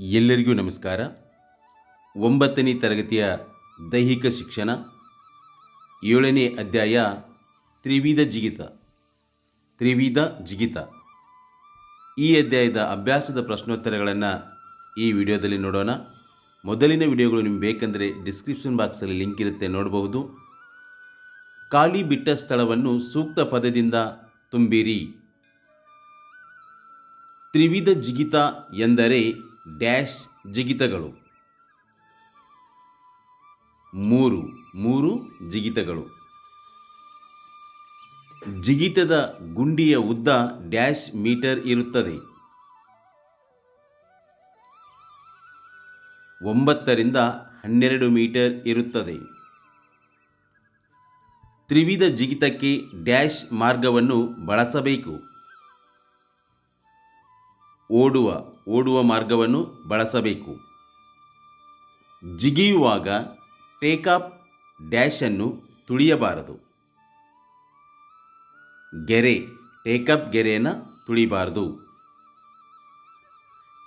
ಎಲ್ಲರಿಗೂ ನಮಸ್ಕಾರ. ಒಂಬತ್ತನೇ ತರಗತಿಯ ದೈಹಿಕ ಶಿಕ್ಷಣ, ಏಳನೇ ಅಧ್ಯಾಯ ತ್ರಿವಿಧ ಜಿಗಿತ ತ್ರಿವಿಧ ಜಿಗಿತ. ಈ ಅಧ್ಯಾಯದ ಅಭ್ಯಾಸದ ಪ್ರಶ್ನೋತ್ತರಗಳನ್ನು ಈ ವಿಡಿಯೋದಲ್ಲಿ ನೋಡೋಣ. ಮೊದಲಿನ ವಿಡಿಯೋಗಳು ನಿಮ್ಗೆ ಬೇಕೆಂದರೆ ಡಿಸ್ಕ್ರಿಪ್ಷನ್ ಬಾಕ್ಸಲ್ಲಿ ಲಿಂಕ್ ಇರುತ್ತೆ, ನೋಡಬಹುದು. ಖಾಲಿ ಬಿಟ್ಟ ಸ್ಥಳವನ್ನು ಸೂಕ್ತ ಪದದಿಂದ ತುಂಬಿರಿ. ತ್ರಿವಿಧ ಜಿಗಿತ ಎಂದರೆ ಡ್ಯಾಶ್ ಜಿಗಿತಗಳು. ಮೂರು ಮೂರು ಜಿಗಿತಗಳು. ಜಿಗಿತದ ಗುಂಡಿಯ ಉದ್ದ ಡ್ಯಾಶ್ ಮೀಟರ್ ಇರುತ್ತದೆ. ಒಂಬತ್ತರಿಂದ ಹನ್ನೆರಡು ಮೀಟರ್ ಇರುತ್ತದೆ. ತ್ರಿವಿಧ ಜಿಗಿತಕ್ಕೆ ಡ್ಯಾಶ್ ಮಾರ್ಗವನ್ನು ಬಳಸಬೇಕು. ಓಡುವ ಓಡುವ ಮಾರ್ಗವನ್ನು ಬಳಸಬೇಕು. ಜಿಗಿಯುವಾಗ ಟೇಕಾಪ್ ಡ್ಯಾಶನ್ನು ತುಳಿಯಬಾರದು. ಗೆರೆ ಟೇಕಪ್ ಗೆರೆಯನ್ನು ತುಳಿಬಾರದು.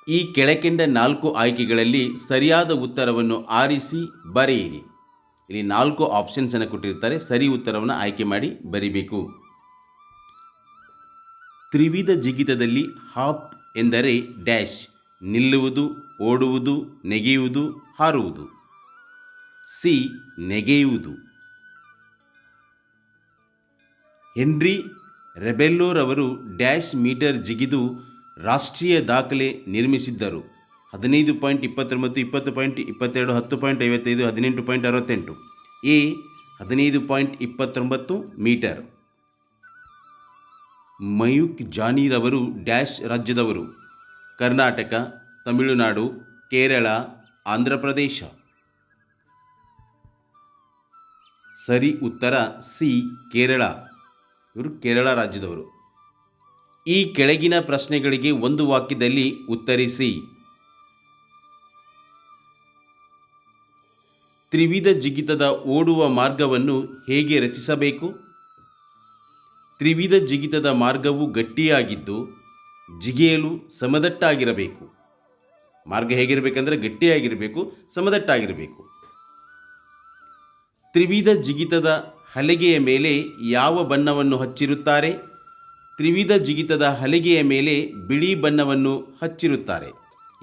ಈ ಕೆಳಕೆಂಡ ನಾಲ್ಕು ಆಯ್ಕೆಗಳಲ್ಲಿ ಸರಿಯಾದ ಉತ್ತರವನ್ನು ಆರಿಸಿ ಬರೆಯಿರಿ. ಇಲ್ಲಿ ನಾಲ್ಕು ಆಪ್ಷನ್ಸನ್ನು ಕೊಟ್ಟಿರ್ತಾರೆ ಸರಿ ಉತ್ತರವನ್ನು ಆಯ್ಕೆ ಮಾಡಿ ಬರಿಬೇಕು. ತ್ರಿವಿಧ ಜಿಗಿತದಲ್ಲಿ ಹಾಪ್ ಎಂದರೆ ಡ್ಯಾಶ್, ನಿಲ್ಲುವುದು, ಓಡುವುದು, ನೆಗೆಯುವುದು, ಹಾರುವುದು. ಸಿ, ನೆಗೆಯುವುದು. ಹೆನ್ರಿ ರೆಬೆಲ್ಲೋರವರು ಡ್ಯಾಶ್ ಮೀಟರ್ ಜಿಗಿದು ರಾಷ್ಟ್ರೀಯ ದಾಖಲೆ ನಿರ್ಮಿಸಿದ್ದರು. ಹದಿನೈದು ಪಾಯಿಂಟ್ ಇಪ್ಪತ್ತೊಂಬತ್ತು, ಇಪ್ಪತ್ತು ಪಾಯಿಂಟ್ ಇಪ್ಪತ್ತೆರಡು, ಹತ್ತು ಪಾಯಿಂಟ್ ಐವತ್ತೈದು, ಹದಿನೆಂಟು ಪಾಯಿಂಟ್ ಅರವತ್ತೆಂಟು. ಎ, ಹದಿನೈದು ಪಾಯಿಂಟ್ ಇಪ್ಪತ್ತೊಂಬತ್ತು ಮೀಟರ್. ಮಯೂಕ್ ಜಾನೀರವರು ಡ್ಯಾಶ್ ರಾಜ್ಯದವರು. ಕರ್ನಾಟಕ, ತಮಿಳುನಾಡು, ಕೇರಳ, ಆಂಧ್ರ ಪ್ರದೇಶ. ಸರಿ ಉತ್ತರ ಸಿ, ಕೇರಳ. ಇವರು ಕೇರಳ ರಾಜ್ಯದವರು. ಈ ಕೆಳಗಿನ ಪ್ರಶ್ನೆಗಳಿಗೆ ಒಂದು ವಾಕ್ಯದಲ್ಲಿ ಉತ್ತರಿಸಿ. ತ್ರಿವಿಧ ಜಿಗಿತದ ಓಡುವ ಮಾರ್ಗವನ್ನು ಹೇಗೆ ರಚಿಸಬೇಕು? ತ್ರಿವಿಧ ಜಿಗಿತದ ಮಾರ್ಗವು ಗಟ್ಟಿಯಾಗಿದ್ದು ಜಿಗಿಯಲು ಸಮದಟ್ಟಾಗಿರಬೇಕು. ಮಾರ್ಗ ಹೇಗಿರಬೇಕಂದ್ರೆ ಗಟ್ಟಿಯಾಗಿರಬೇಕು, ಸಮದಟ್ಟಾಗಿರಬೇಕು. ತ್ರಿವಿಧ ಜಿಗಿತದ ಹಲಗೆಯ ಮೇಲೆ ಯಾವ ಬಣ್ಣವನ್ನು ಹಚ್ಚಿರುತ್ತಾರೆ? ತ್ರಿವಿಧ ಜಿಗಿತದ ಹಲಗೆಯ ಮೇಲೆ ಬಿಳಿ ಬಣ್ಣವನ್ನು ಹಚ್ಚಿರುತ್ತಾರೆ.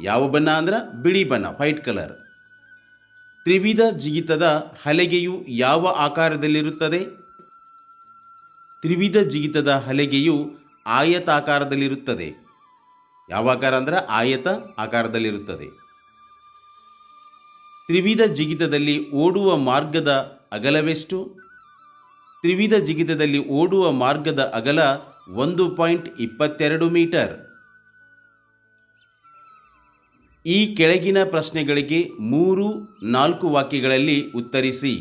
ಯಾವ ಬಣ್ಣ ಅಂದ್ರೆ? ಬಿಳಿ ಬಣ್ಣ, ವೈಟ್ ಕಲರ್. ತ್ರಿವಿಧ ಜಿಗಿತದ ಹಲಗೆಯು ಯಾವ ಆಕಾರದಲ್ಲಿರುತ್ತದೆ? ತ್ರಿವಿಧ ಜಿಗಿತದ ಹಲಗೆಯು ಆಯತಾಕಾರದಲ್ಲಿರುತ್ತದೆ. ಯಾವ ಆಕಾರ ಅಂದರೆ ಆಯತ ಆಕಾರದಲ್ಲಿರುತ್ತದೆ. ತ್ರಿವಿಧ ಜಿಗಿತದಲ್ಲಿ ಓಡುವ ಮಾರ್ಗದ ಅಗಲವೆಷ್ಟು? ತ್ರಿವಿಧ ಜಿಗಿತದಲ್ಲಿ ಓಡುವ ಮಾರ್ಗದ ಅಗಲ ಒಂದು ಪಾಯಿಂಟ್ ಇಪ್ಪತ್ತೆರಡು ಮೀಟರ್. ಈ ಕೆಳಗಿನ ಪ್ರಶ್ನೆಗಳಿಗೆ ಮೂರು ನಾಲ್ಕು ವಾಕ್ಯಗಳಲ್ಲಿ ಉತ್ತರಿಸಿ.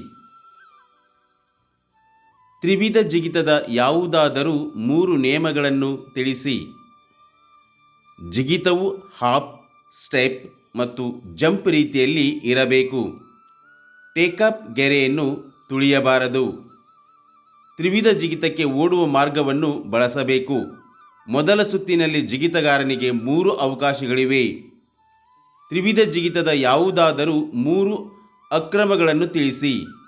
ತ್ರಿವಿಧ ಜಿಗಿತದ ಯಾವುದಾದರೂ ಮೂರು ನಿಯಮಗಳನ್ನು ತಿಳಿಸಿ. ಜಿಗಿತವು ಹಾಪ್ ಸ್ಟೆಪ್ ಮತ್ತು ಜಂಪ್ ರೀತಿಯಲ್ಲಿ ಇರಬೇಕು. ಟೇಕಪ್ ಗೆರೆಯನ್ನು ತುಳಿಯಬಾರದು. ತ್ರಿವಿಧ ಜಿಗಿತಕ್ಕೆ ಓಡುವ ಮಾರ್ಗವನ್ನು ಬಳಸಬೇಕು. ಮೊದಲ ಸುತ್ತಿನಲ್ಲಿ ಜಿಗಿತಗಾರನಿಗೆ ಮೂರು ಅವಕಾಶಗಳಿವೆ. ತ್ರಿವಿಧ ಜಿಗಿತದ ಯಾವುದಾದರೂ ಮೂರು ಅಕ್ರಮಗಳನ್ನು ತಿಳಿಸಿ.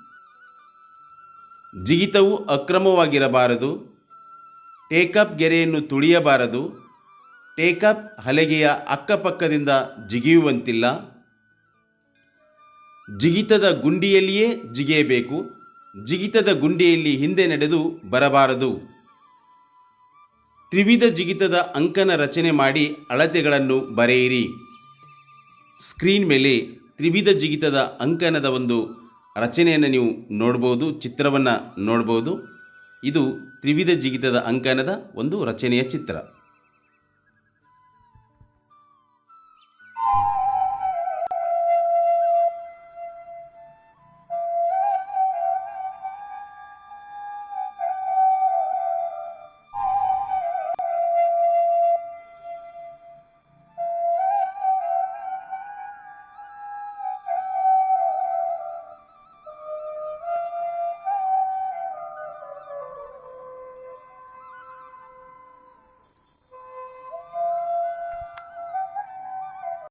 ಜಿಗಿತವು ಅಕ್ರಮವಾಗಿರಬಾರದು. ಟೇಕಪ್ ಗೆರೆಯನ್ನು ತುಳಿಯಬಾರದು. ಟೇಕಪ್ ಹಲಗೆಯ ಅಕ್ಕಪಕ್ಕದಿಂದ ಜಿಗಿಯುವಂತಿಲ್ಲ. ಜಿಗಿತದ ಗುಂಡಿಯಲ್ಲಿಯೇ ಜಿಗಿಯಬೇಕು. ಜಿಗಿತದ ಗುಂಡಿಯಲ್ಲಿ ಹಿಂದೆ ನಡೆದು ಬರಬಾರದು. ತ್ರಿವಿಧ ಜಿಗಿತದ ಅಂಕನ ರಚನೆ ಮಾಡಿ ಅಳತೆಗಳನ್ನು ಬರೆಯಿರಿ. ಸ್ಕ್ರೀನ್ ಮೇಲೆ ತ್ರಿವಿಧ ಜಿಗಿತದ ಅಂಕನದ ಒಂದು ರಚನೆಯನ್ನು ನೀವು ನೋಡ್ಬೋದು ಚಿತ್ರವನ್ನು ನೋಡ್ಬೋದು. ಇದು ತ್ರಿವಿಧ ಜಿಗಿತದ ಅಂಕನದ ಒಂದು ರಚನೆಯ ಚಿತ್ರ.